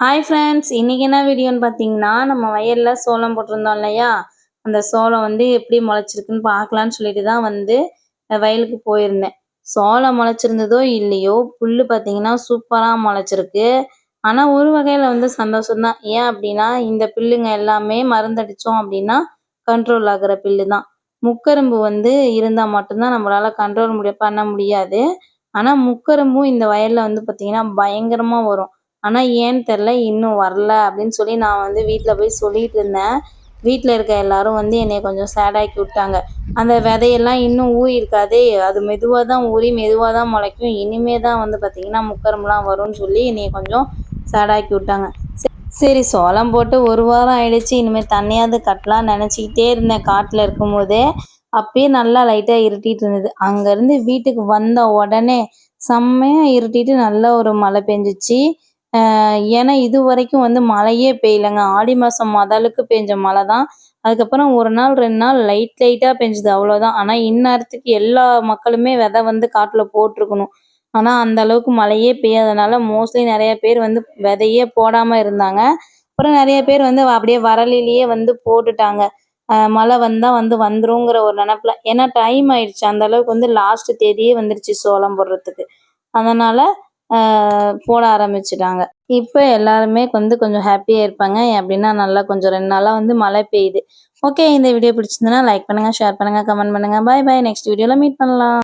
Hi friends இன்றைக்கி என்ன வீடியோன்னு பார்த்தீங்கன்னா நம்ம வயலில் சோளம் போட்டிருந்தோம் இல்லையா? அந்த சோளம் வந்து எப்படி முளைச்சிருக்குன்னு பார்க்கலான்னு சொல்லிட்டு தான் வந்து வயலுக்கு போயிருந்தேன். சோளம் முளைச்சிருந்ததோ இல்லையோ புல் பார்த்தீங்கன்னா சூப்பராக முளைச்சிருக்கு. ஆனால் ஒரு வகையில் வந்து சந்தோஷம்தான் ஏன் அப்படின்னா இந்த பில்லுங்க எல்லாமே மருந்தடித்தோம் அப்படின்னா கண்ட்ரோல் ஆகிற பில்லு தான். முக்கரும்பு வந்து இருந்தால் மட்டும்தான் நம்மளால கண்ட்ரோல் முடிய பண்ண முடியாது. ஆனால் முக்கரும்பும் இந்த வயலில் வந்து பார்த்தீங்கன்னா பயங்கரமாக வரும். ஆனால் ஏன்னு தெரில இன்னும் வரல அப்படின்னு சொல்லி நான் வந்து வீட்டில் போய் சொல்லிட்டு இருந்தேன். வீட்டில் இருக்க எல்லாரும் வந்து என்னை கொஞ்சம் சேடாக்கி விட்டாங்க. அந்த விதையெல்லாம் இன்னும் ஊறி இருக்காதே அது மெதுவாக தான் ஊறி மெதுவாக தான் முளைக்கும். இனிமே தான் வந்து பார்த்திங்கன்னா முக்கரம்லாம் வரும்னு சொல்லி என்னை கொஞ்சம் சேடாக்கி விட்டாங்க. சரி- சரி சோளம் போட்டு ஒரு வாரம் ஆயிடுச்சு. இனிமேல் தண்ணியாவது கட்டலாம் நினச்சிக்கிட்டே இருந்தேன் காட்டில் இருக்கும்போதே. அப்பயே நல்லா லைட்டாக இருட்டிட்டு இருந்தது. அங்கேருந்து வீட்டுக்கு வந்த உடனே செம்மையாக இருட்டிட்டு நல்ல ஒரு மழை பெஞ்சிச்சு. ஏன்னா இது வரைக்கும் வந்து மழையே பெய்யலைங்க. ஆடி மாதம் முதலுக்கு பெஞ்ச மழை தான். அதுக்கப்புறம் ஒரு நாள் ரெண்டு நாள் லைட் லைட்டாக பெஞ்சுது அவ்வளோதான் ஆனால் இந்நேரத்துக்கு எல்லா மக்களுமே விதை வந்து காட்டில் போட்டிருக்கணும். ஆனால் அந்த அளவுக்கு மழையே பெய்யாதனால மோஸ்ட்லி நிறைய பேர் வந்து விதையே போடாமல் இருந்தாங்க. அப்புறம் நிறைய பேர் வந்து அப்படியே வரலிலேயே வந்து போட்டுட்டாங்க. மழை வந்தால் வந்து வந்துருங்கிற ஒரு நினப்பில். ஏன்னா டைம் ஆயிடுச்சு. அந்த அளவுக்கு வந்து லாஸ்ட் தேதியே வந்துருச்சு சோளம் போடுறதுக்கு. அதனால் போட ஆரம்பிச்சிட்டாங்க. இப்போ எல்லாருமே வந்து கொஞ்சம் ஹாப்பியாக இருப்பாங்க. அப்படின்னா நல்லா கொஞ்சம் ரெண்டு நாளாக வந்து மழை பெய்யுது. ஓகே இந்த வீடியோ பிடிச்சிருந்தனா லைக் பண்ணுங்கள் ஷேர் பண்ணுங்கள் கமெண்ட் பண்ணுங்கள் பாய் பாய் நெக்ஸ்ட் வீடியோவில் மீட் பண்ணலாம்.